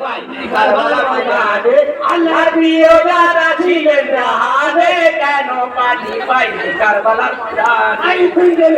পাই কারবালার ময়দানে আল্লাহর প্রিয় দাদা ছিলেন রাহাদে কেন পানি পাই কারবালার ময়দানে এই দিনের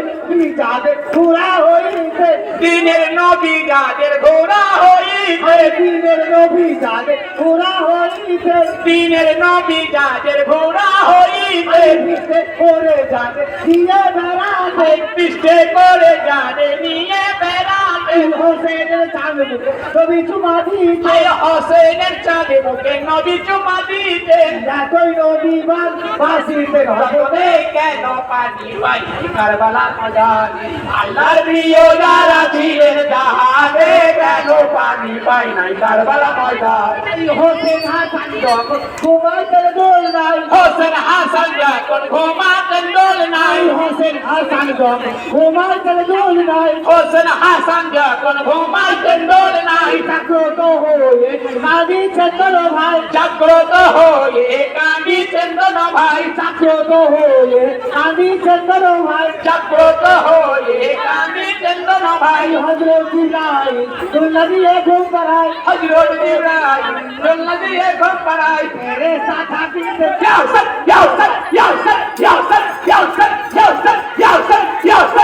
যাদের ঘোরা হইতে দিনের নবী যাদের ঘোড়া হইতে দিনের নবী যাদের ঘোড়া হইতে দিনের নবী যাদের ঘোড়া হইতে। পিষ্টে করে জানে নিয়ে বেড়াতে পিষ্টে করে জানে নিয়ে বেড়া বেড়াতে হোসেনের চাঁদ মুখে ছবি চুমা দিতে। আয় হোসেনের চাঁদে মুখে নবী চুমা দিতে। এতই নবী বান বাসিতে জগতে কেন পানি পাই কারবালা ময়দানে। আল্লাহর প্রিয় যারা ছিলেন জাহানে কেন পানি পাই নাই কারবালা ময়দানে। হোসেন হাসান যখন ঘুমাইতে দোল নাই। হোসেন হাসান যখন ঘুমাতেন দোল নাই। হোসেন হাসান যখন ঘুমাইতে দোল নাই। হোসেন হাসান যখন ঘুমাইতেন দোল নাই জাগ্রত হয়ে কাঁদিছে তোর ভাই জাগ্রত হয়ে কাঁদিতেন দোল ভাই জাগ্রত হয়ে কাঁদিছে তোর ভাই জাগ্রত হয়ে কাঁদিতেন দোল ভাই হজরত ইব্রাহিম দুল্লা দিয়ে ঘুম পাড়ায় হজরত ইব্রাহিম দোলনা দিয়ে ঘর পাড়ায় মেরে সাথা দিতে Yowzer, yowzer, yowzer, yowzer, yowzer, yowzer, yowzer, yowzer,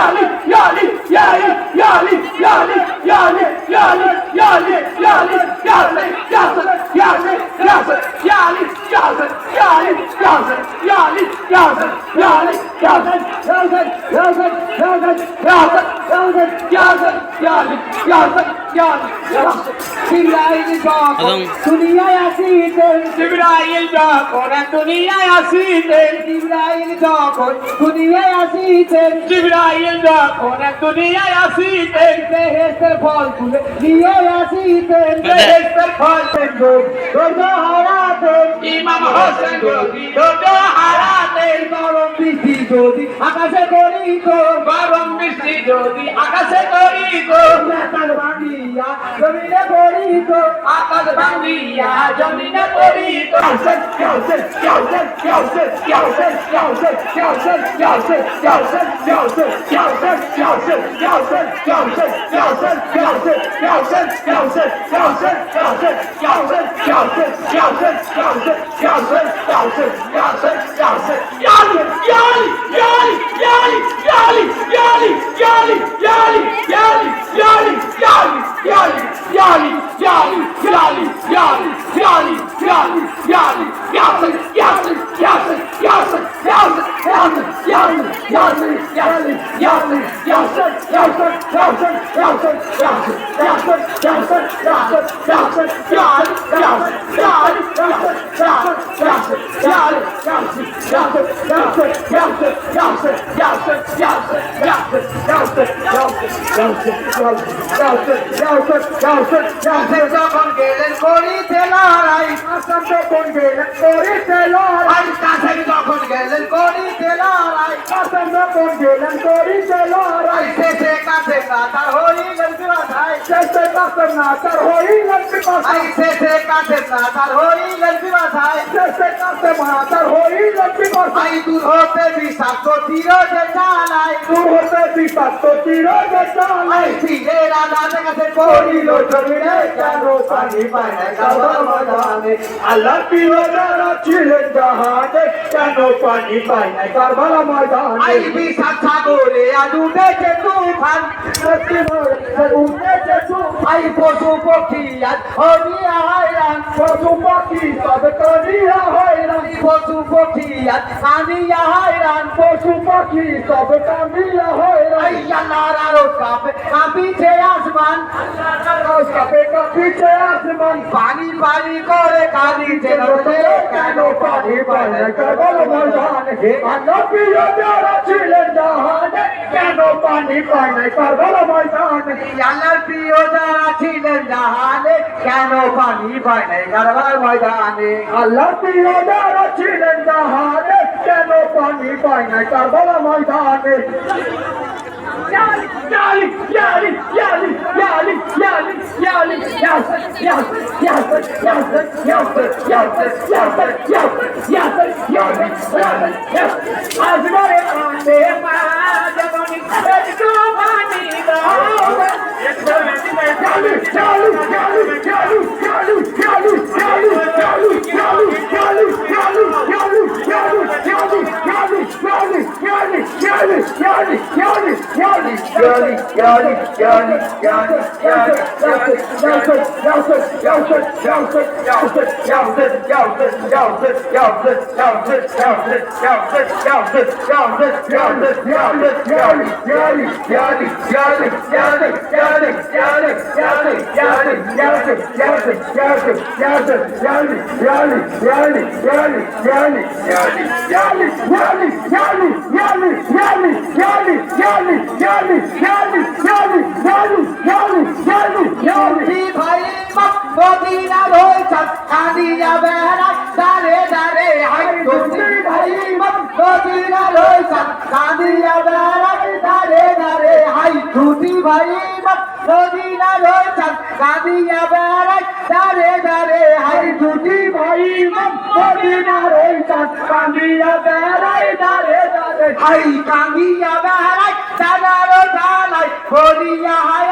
Yali, yali, yali, yali, yali yani yani yani yani yani yazın yani yazın yani yazın yani yazın yani yazın yani yazın yazın yazın yazın yazın yazın yazın yani yazın yani yazın Cibrail bakon dünyaya sildin Cibrail bakon dünyaya sildin Cibrail bakon dünyaya sildin Cibrail bakon dünyaya sildin Beheste ফল তুলে নিয়ে আসিতে বেহেশতের ফল তুলে ধৈর্য হারাতে ইমাম হোসেন ধৈর্য হারাতে হারাতেন গরম বৃষ্টি যদি আকাশে করিত গরম বৃষ্টি যদি আকাশে করিত নেতার ভাঙিয়া জমিনে করিত আকাশ ভাঙিয়া জমিনে Yeah. যখন গেলেন করিতে লড়াই আসাম যখন গেলেন করিতে লড়াই কাছে যখন গেলেন করিতে লড়াই আসাম যখন গেলেন করিতে লড়াই কাটেন না তার হই লম্বি ভাষায় সে সে কাটেন না তার হই লম্বি ভাষায় সে সে কাটে না তার হই লম্বি ভাষায় দূর হতে বিষাক্ত তীর যে চালায় দূর হতে বিষাক্ত তীর যে চালায় ফিরে রাধা কাছে পড়িল জমিনে কেন পানি পায় না কাবার ময়দানে আল্লাহ পিওরা ছিলেন জাহানে কেন পানি পায় না কারবার ময়দানে? আই বিষাক্ত গোলে আলু বেচে তুফান। সত্যি উঠেছে তুফান। আই পশু পক্ষী আজ হরিয়া হায়রান পশু পক্ষী সব করিয়া হয়রান পশু পক্ষী আজ কানিয়া হায়রান পশু পক্ষী সব কানিয়া হয়রান। আই আল্লাহর আরশ কাঁপে, কাঁপিছে আসমান। কাঁপে কাঁপিছে আসমান। পানি পানি করে কাঁদিছে নদী কেন পানি পানি কেবল ময়দানে হে প্রিয় যারা ছিলেন জাহানে কেন পানি পায় নাই? কারবাল ময়দানে আল্লাহর প্রিয় যারা ছিলেন জাহানে কেন পানি পায় নাই? কারবাল ময়দানে আল্লাহর প্রিয় যারা ছিলেন জাহানে কেন পানি পায় নাই? কারবাল ময়দানে Yalu, yalu, yalu, yalu, yalu. Yali, yali, yali, yali, yali, yali, yali, yali, yali, yali, মদিনার হই সাতখানিয়া বেহরা দারে দারে হাই তুমি ভাই মদিনার হই সাতখানিয়া বেহরা দারে দারে হাই তুমি ভাই মদিনার হই সাতখানিয়া বেহরা দারে দারে হাই তুমি ভাই মদিনার হই সাতখানিয়া বেহরা দারে দারে হাই কানিয়া বেহরা কইরা হায়